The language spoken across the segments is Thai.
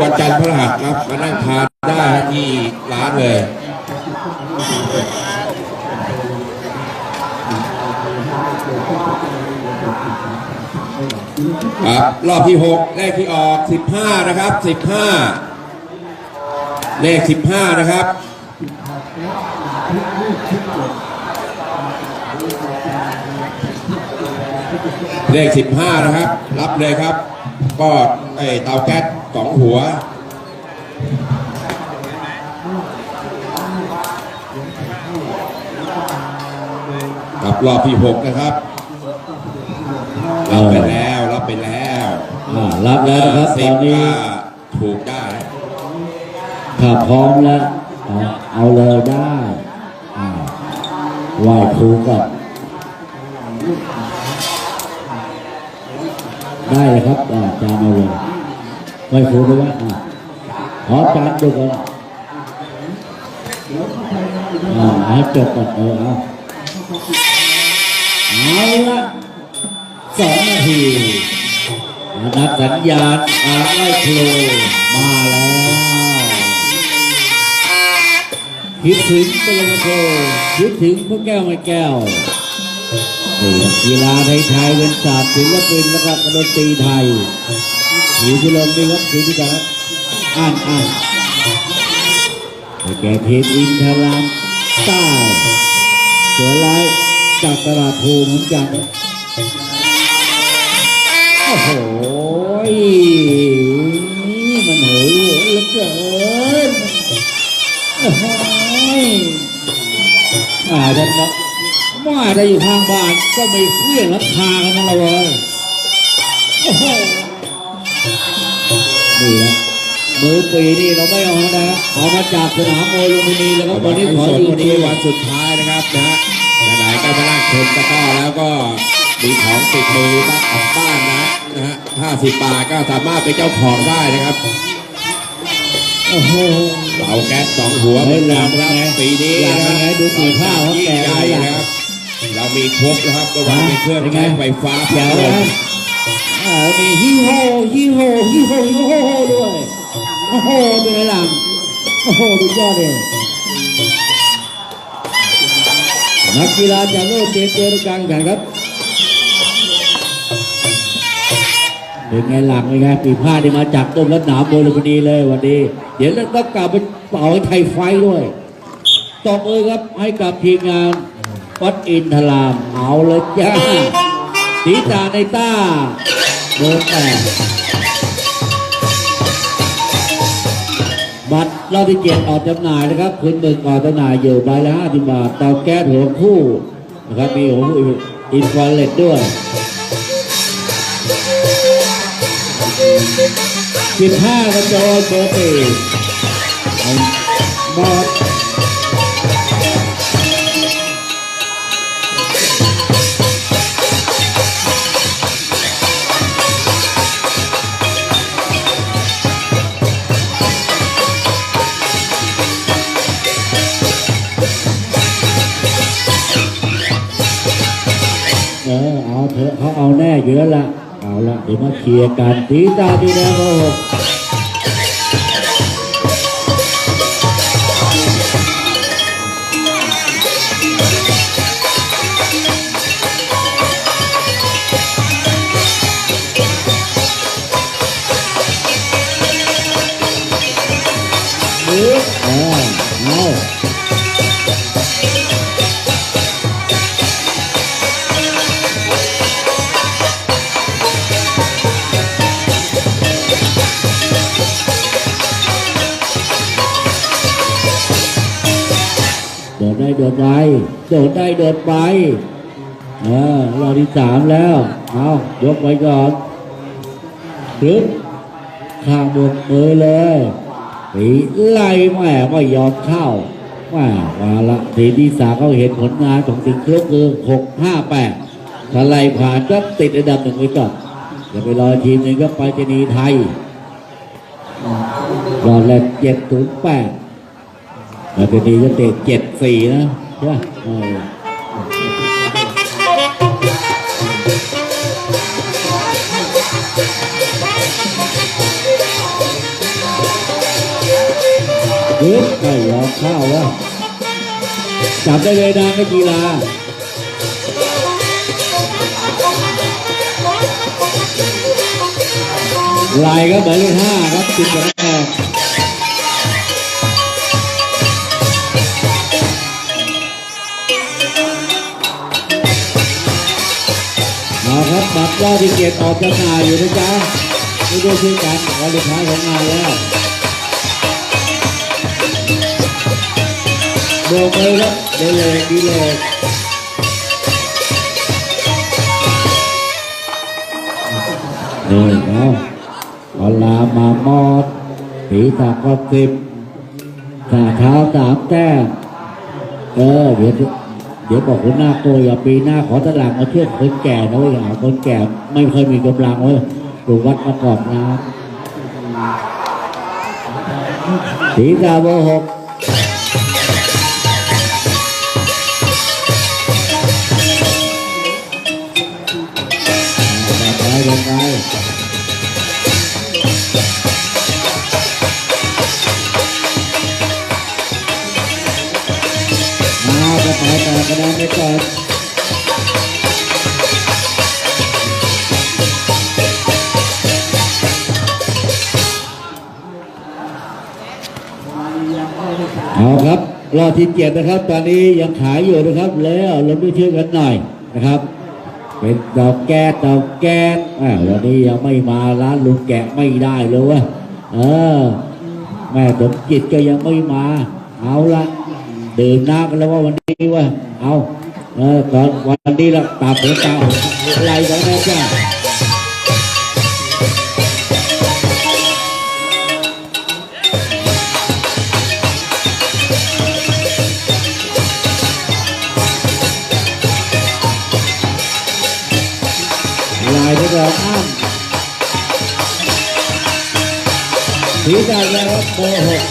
วันจันทร์พฤหัสครับมานั่งทานได้ที่ร้านเลยครับรอบที่ 6 เลขที่ออก 15 นะครับ 15 เลข 15 นะครับเลข 15 นะครับ รับเลยครับ ก็ไอเตาแก๊สสองหัว กับรอบที่6นะครับรับไปแล้วรับไปแล้วอ่ารับแล้วนะครับตสิอบนนี้ก็ถูกได้ถ้าพร้อมแล้วเอาเอาเลยได้อ่าไหว้ครูก่อน ได้เลยครับอ่าจานเอาเลยไหว้ครูด้วยอ่าขอจานดูก่อนอ่าให้จบก่อนเออเอาเอาละสองนาทีนับสัญญาณกาไล่ครูมาแล้วคิดถึงปรมาโกคิดถึงพวกแก้วไม่แก้ว นี่ครับกีฬาไทยไทยเป็นศาสตร์ศิลปินแล้วก็ดนตรีไทยสีที่ลงนี่ครับสีที่จะอ่านอ่านแก่ทีมอินทรามใต้เสือร้ายจากตลาดภูเหมือนกันโอ้โหมันโหยหวนเหลือเกินโอ้โหมาท่านนะ มาได้อยู่ข้างบ้านก็ไม่เพื่อนราคากันนั่นละเว้ยโอ้โหนี่นะมือปีนี่เราไม่เอานะเอามาจากสนามมวยลุมพินีแล้วก็วันนี้ขออยู่วันที่นี้วัวันนสุดท้ายนะครับนะฮะไหนๆก็มานั่งชมตะกร้อแล้วก็มีของติดมือบ้านกลับบ้านนะนะฮะ50บาทก็สามารถเป็นเจ้าของได้นะครับโอ้โหเอาแก๊สสองหัวเฮ้ยนหลังครับไงปีนี้หลังไงดูสีผ้าเขายิ่งแก่ใหญ่แล้วนะครับ เรามีครบนะครับก็ว่าเป็นเครื่องเป็นไงใช้ไฟฟ้าแจ๋วพัดลนะมอ่ามีฮีโร่ฮีโร่ฮีโร่ฮีโร่ด้วยโอ้โหเป็นไงล่ะโอ้โหดูยอดเลยนักกีฬาจากโลกเตรียมตัวในการแข่งขันครับเป็นไงหลังเป็นไงปีผ้าที่มาจากต้นรัตนาโบราณดีเลยวันนี้ เดี๋ยวเราต้องกลับไปเป่าให้ไทยไฟด้วยตบมือครับให้กับทีมงาน วัดอินทรามเอาเลยจ้าสีตาในต้าเบอร์แปดบัตรรอบที่เจ็ดออกจำหน่ายนะครับคืนหนึ่งออกจำหน่ายอยู่ใบละห้าสิบบาทเตาแก๊สหัวคู่นะครับมีหัวคู่อินฟราเรดด้วยสิบห้ากระโจนเบอร์สี่บอด เอาแน่อยู่แล้วล่ะ เอาละเดี๋ยวมาเคลียร์กันตีตาดีแดงโอ้ ดได้โดดไป เออรอบที่สามแล้ว เอายกไปก่อนถึงข้างบนมือเลยตีไล่แม่ไม่ยอมเข้าแม่มาละทีที่สามเขาเห็นผลงานของสิงห์คลุกคือหกห้าแปดถ้าไล่ผ่านก็ติดอันดับหนึ่งไว้ก่อนจะไปรอทีมหนึ่งก็ไปจะนีไทยรอดแรกเจ็ดศูนย์แปดแล้วจะนีก็เตะเจ็ดสี่นะใช่ไหม เออฮึบไม่ยอมเข้าวะจับได้เลยนะนักกีฬาลายก็หมายเลขห้าครับสิบคะแนนเอาครับบัตรรอบที่เกียรออกจำหน่ายอยู่นะจ๊ะไม่ได้ช่วยกันวันสุดท้ายของงานแล้ว โบกเลยครับได้เลยดีเลยนี่เอาเอลามามอดผีตากก็สิบขาเท้าสามแต้มเออเดี๋ยวเดี๋ยวบอกคุณหน้าโกอย่าปีหน้าขอตลาดมาช่วยคนแก่นะเว้ยหาคนแก่ไม่เคยมีกำลังเว้ยดูวัดมากอบน้ำสีดาวเบอร์หก ลงไปมาก็ไปแต่คะแนนไปก่อนเอาครับรอบที่เจ็ดนะครับ ตอนนี้ยังขายอยู่นะครับ แล้วเราด้วยช่วยกันหน่อยนะครับ เป็นดอกแก้ดอกแก้ดอ่าวันนี้ยังไม่มาร้านลุงแกะไม่ได้เลยเวะเออ แม่สมจิตก็ยังไม่มา เอาละดื่มน้ำกันแล้วว่าวันนี้วะเอาเออตอนวันนี้ละตาผมตาอะไรกันแม่จ้า ลายไปก่อนอ้ามสีดาแล้วครับเบอร์หก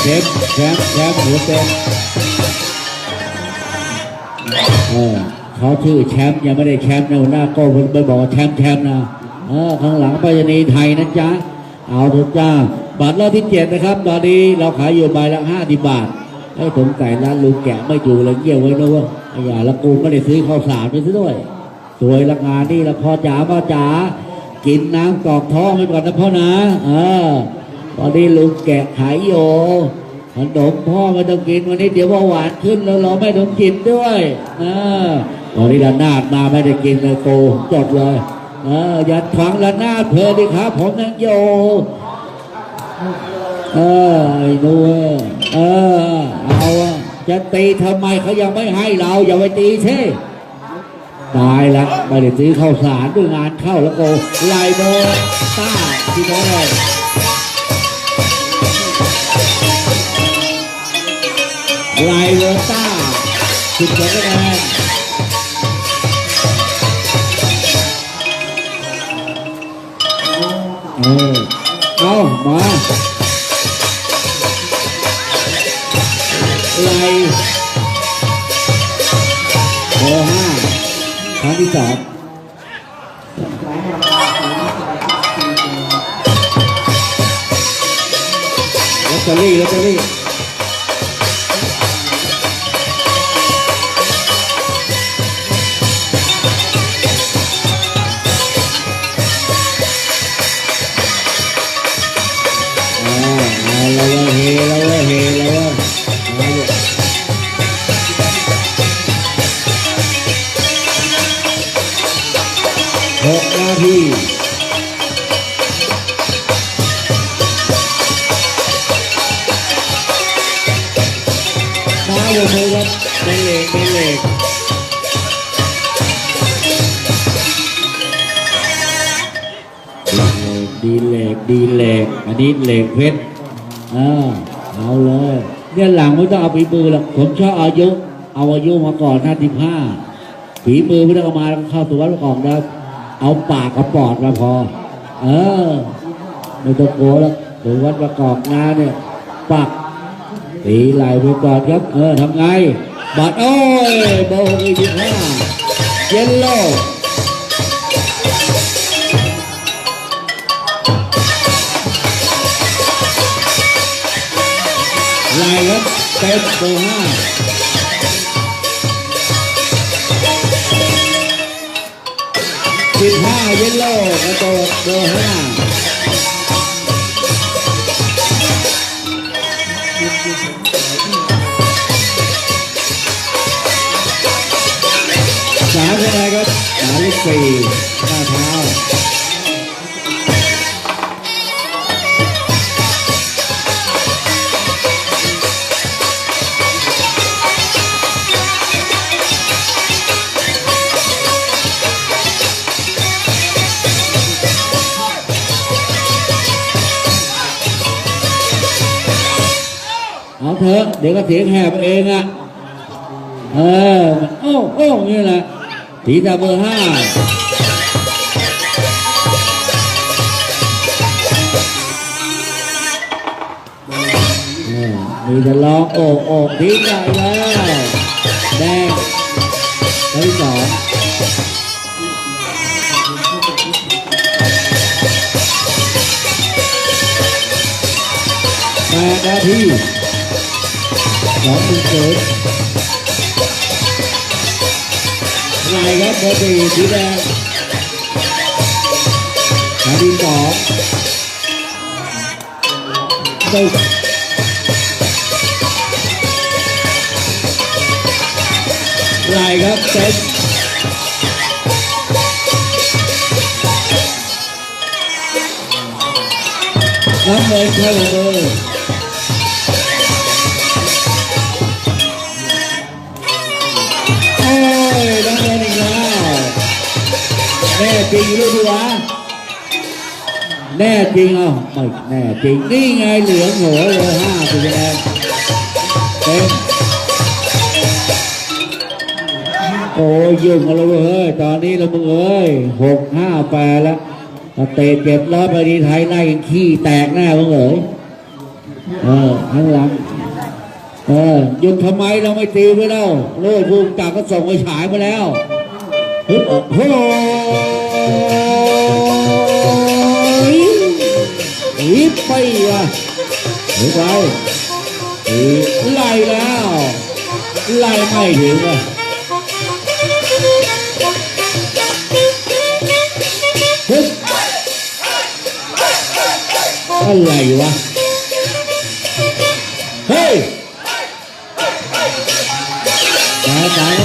เชมป์แชมป์แชมป์หัวเต็มเออเขาชื่อแชมป์ยังไม่ได้แชมป์นะหัวหน้าโก้ไปบอกว่าแชมป์แชมป์นะเออข้างหลังไปรษณีย์ไทยนะจ๊ะเอาเถอะจ้าบัตรรอบที่เจ็ดนะครับ ตอนนี้เราขายอยู่ใบละห้าสิบบาทให้ผมใส่ร้านลุงแกะไม่อยู่เลยเกี่ยวไว้นะว่าอ้ยาละกูไม่ได้ซื้อข้าวสารไปซะด้วย สวยละงานนี่ละพ่อจ๋าพ่อจ๋ากินน้ำกรอกท้องไปก่อนนะพ่อนะเออตอนนี้ลุงแกะขายโยขนมพ่อไม่ต้องกินวันนี้เดี๋ยวว่าหวานขึ้นแล้วเราไม่ต้องกินด้วยเออตอนนี้ละนาดมาไม่ได้กินเลยโตจดเลยเอออย่าขวางละนาดเพลิดิครับ ผมยังโยเออไอ้หนูเอ้ยเออเอาจะตีทำไมเขายังไม่ให้เราอย่าไปตีเช่ ตายและไม่ได้ซื้อข้าวสารด้วยงานเข้าแล้วก็ไลโมต้าที่น้องเลยไลโมต้าสิบสองคะแนนเออเอามาไลเบอร์ห้า ที่สามลอตเตอรี่ลอตเตอรี่ ดีเหล็กดีเหล็กอันนี้เหล็กเพชรอ่าเอาเลย เนี่ยหลังไม่ต้องเอาปีมือหรอกผมชอบอายุ เอาอายุมาก่อนห้าสิบห้าฝีมือไม่ต้องเอามาเข้าสู่วัดประกอบแล้เอาปากกับปอดมาพอ เออไม่ต้องโกลัวแล้วถึงวัดประกอบงานเนี่ยปักตีไหลไปก่อนครับ เออทำไงบัดโอ้ยเบอร์หกสิบห้าเยลโล่ ไล่ครับเต็มเบอร์ห้าสิบห้าเยลโล่กระโดดเบอร์ห้าสามคะแนนครับหมายเลขสี่ เอาเถอะเดี๋ยวก็เสียงแหบเองอะเออมันโอ้โอ้นี่แหละสีตาเบอร์ห้าเออมีแต่ร้องโอ้โอ้ทิ้งได้แล้วแดงที่สองแปดนาที สองหนึ่งศูนย์ไงครับเบอร์สี่สี นาทีสองตึกไงครับเต็มน้ำเงินเข้าเบอร์โอ้ยน้องเงินอีกแล้วแน่จริงรู้ตัวแน่จริงเอาไม่แน่จริงนี่ไงเหลืองหัวเลยห้าสิบคะแนนเต็มโอ้ยยุ่งกันแล้วเว้ย ตอนนี้เรามึงเอ้ยหกห้าแปดแล้วเตะเจ็บร้อยไปดีไทยไล่กันขี้แตกแน่มึงเอ้ยเออข้างหลัง เออหยุดทำไมเราไม่ตีไปแล้วโลดภูมิจากก็ส่งไปฉายมาแล้วฮึบโอ้โหฮิปไปอะฮึบไปอีไล่แล้วไล่ไม่ถึงอะฮึบอะไรวะ สา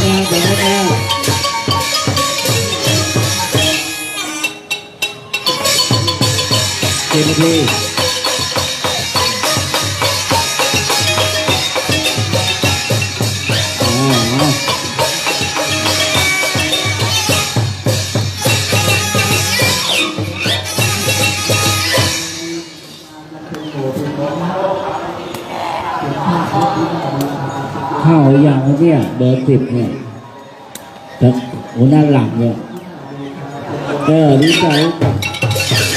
เข้าอย่างเนี่ยเบอร์สิบเนี่ยแต่หัวหน้าหลังเนี่ยเออรู้ใจรู้จัก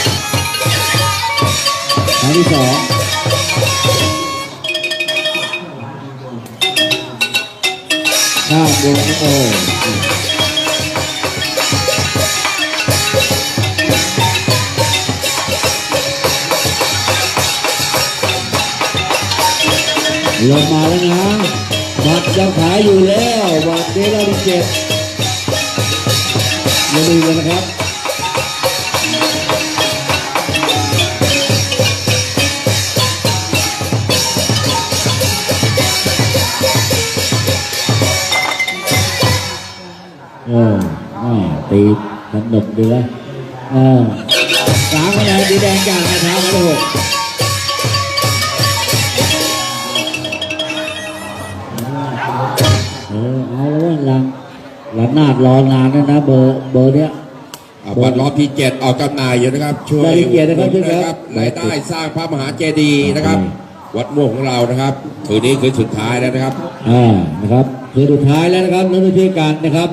อันที่สองข้าวบนโอ้ลงมาแล้วนะ บัตรยังขายอยู่แล้วบัตรเดลาดิเจ็ดอย่าลืมนะครับเออแม่ตีสนุกดีเลยเออสามคะแนนดีแดงจากนะครับมาเลยหก หลังนาดรอนานแล้วนะเบอร์เบอร์เนี้ย อ่าบัตรรอบที่เจ็ดออกจำหน่ายอยู่นะครับ ช่วยรายละเอียดนะครับอุดหนุนช่วยนะคครัรับบรายได้สร้างพระมหาเจดีย์นะครับ วัดม่วงของเรานะครับคืนนี้คืนสุดท้ายแล้วนะครับ อ่านะครับคือสุดท้ายแล้วนะครับเราต้องช่วยกันนะครับ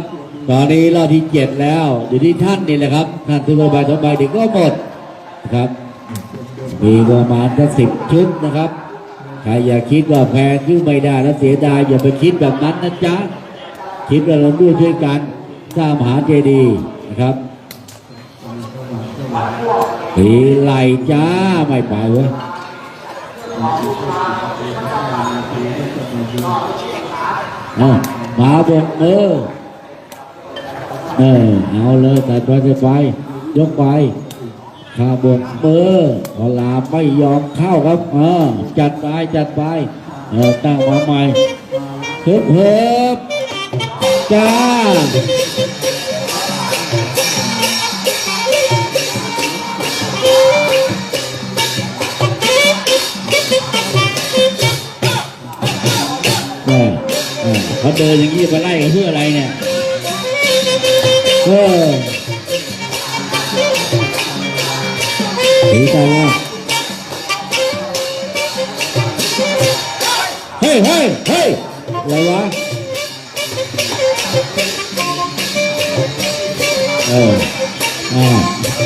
ตอนนี้รอบที่เจ็ดแล้วอยู่ที่ท่านนี่แหละครับท่านทุกใบสองใบเด็กก็หมดนะครับมีประมาณจะสิบชุดนะครับใครอย่าคิดว่าแพงยิ่งไม่ได้แล้วเสียดายอย่าไปคิดแบบนั้นนะจ๊ะ คิดว่าเราด้วยช่วยกันสร้างมหาเจดีย์นะครับตีไหลจ้าไม่ไปเว้ยเอามาบกมือเออเอาเลยแต่ตัวจะไปยกไปข้าบกมือพอลาไม่ยอมเข้าครับ เออ จัดไปจัดไปเออตั้งมาใหม่เฮิบเฮิบ จ้าเออเออเขาเดินอย่างนี้ไปไล่กันเพื่ออะไรเนี่ยเออถือใจว่าเฮ้ยเฮ้ยเฮ้ยอะไรวะ เอออ่า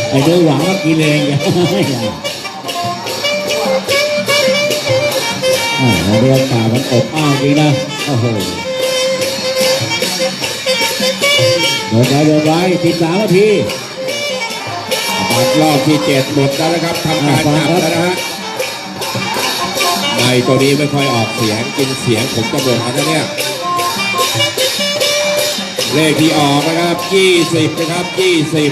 ไอ้เดือหวังว่ากินเองอย่าอย่าอ่าเรียกป่ามันอบอ้าวจริงนะโอ้โหเดินไปเดินไปสิบสามนาทีบัตรรอบที่เจ็ดหมดแล้วนะครับทำการอ่าจับฟังครับแล้วนะฮะในตัวนี้ไม่ค่อยออกเสียงกินเสียงผมจะบ่นเอานะเนี่ย เลขที่ออกนะครับ20นะครับ20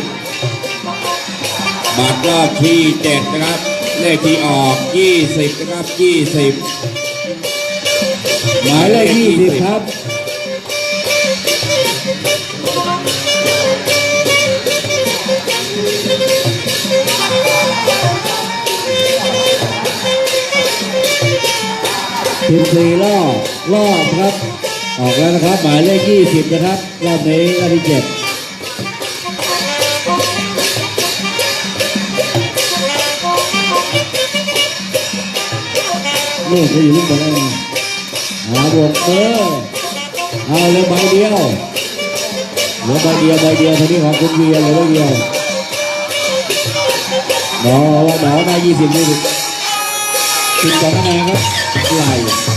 บัตรรอบที่เจ็ดนะครับ เลขที่ออก20นะครับ20หมายเลขยี่สิบครับสิบสี่รอบรอบครับ ออกแล้วนะครับ หมายเลขยี่สิบนะครับ รอบนี้รอบที่เจ็ดลูกจะอยู่ลูกบอลแล้วนะหาบวกเออเอาเลยใบเดียวเหลือใบเดียวใบเดียวทีนี้ของคุณเวียเหลือใบเดียวหมอว่าหมอได้ยี่สิบนี่สิบสองคะแนนครับไหล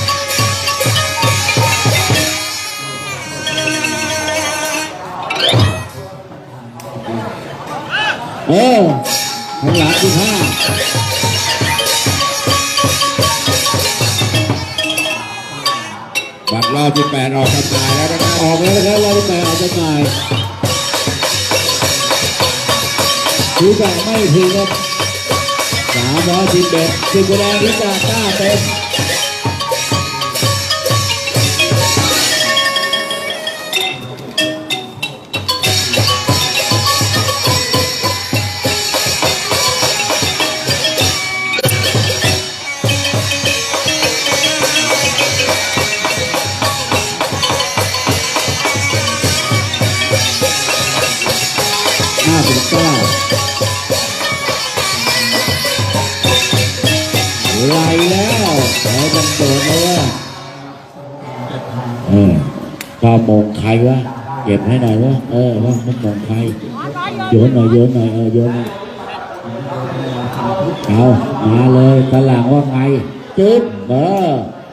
เออข้างหลังสิบห้าบัตรรอบที่แปดออกจำหน่ายแล้วนะครับออกแล้วนะครับรอบที่แปดออกจำหน่ายถือแบ่งไม่ถึงครับสามร้อยสิบเอ็ดสิบคะแนนที่จากหน้าเต็ม ห้าสิบเก้าไหลแล้วเราจะโดดแล้วว่าเออก็มงใครวะเก็บให้หน่อยวะเออว่ามันมองใครโยนหน่อยโยนหน่อยเออโยนหน่อยเอามาเลยตลังว่าไงจึ๊บเออ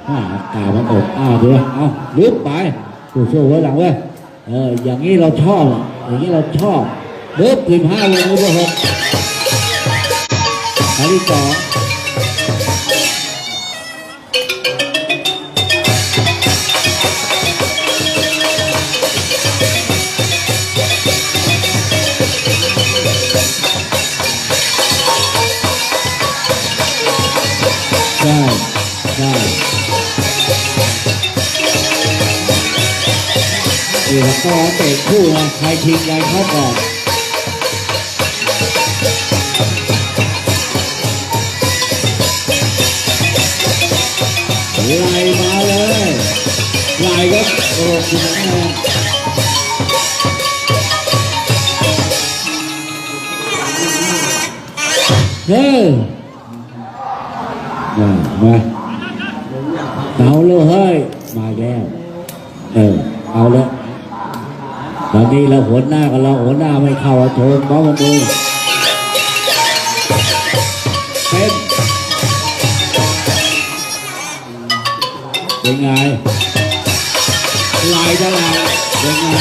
ห้ากามันอกอ้าวเดี๋ยวเอาลึกไปสู้ๆไว้หลังเว้ยเอออย่างนี้เราชอบ อย่างนี้เราชอบ ลึกสิบห้าลงมือหกอันที่สองใช่ใช่นี่แล้วก็เตะคู่นะใครทิ้งใครเข้าก่อน ไล่มาเลยไล่ก็โอ้คุณแม่เฮ้ยมามาเอาเลยเฮ้ย มาแล้ว เออ เอาล้วตอนนี้เราหัวหน้ากันเราหัวหน้าไม่เข้าโชว์บ้องมือเป็น เป็นไงลายจะลายเป็นไง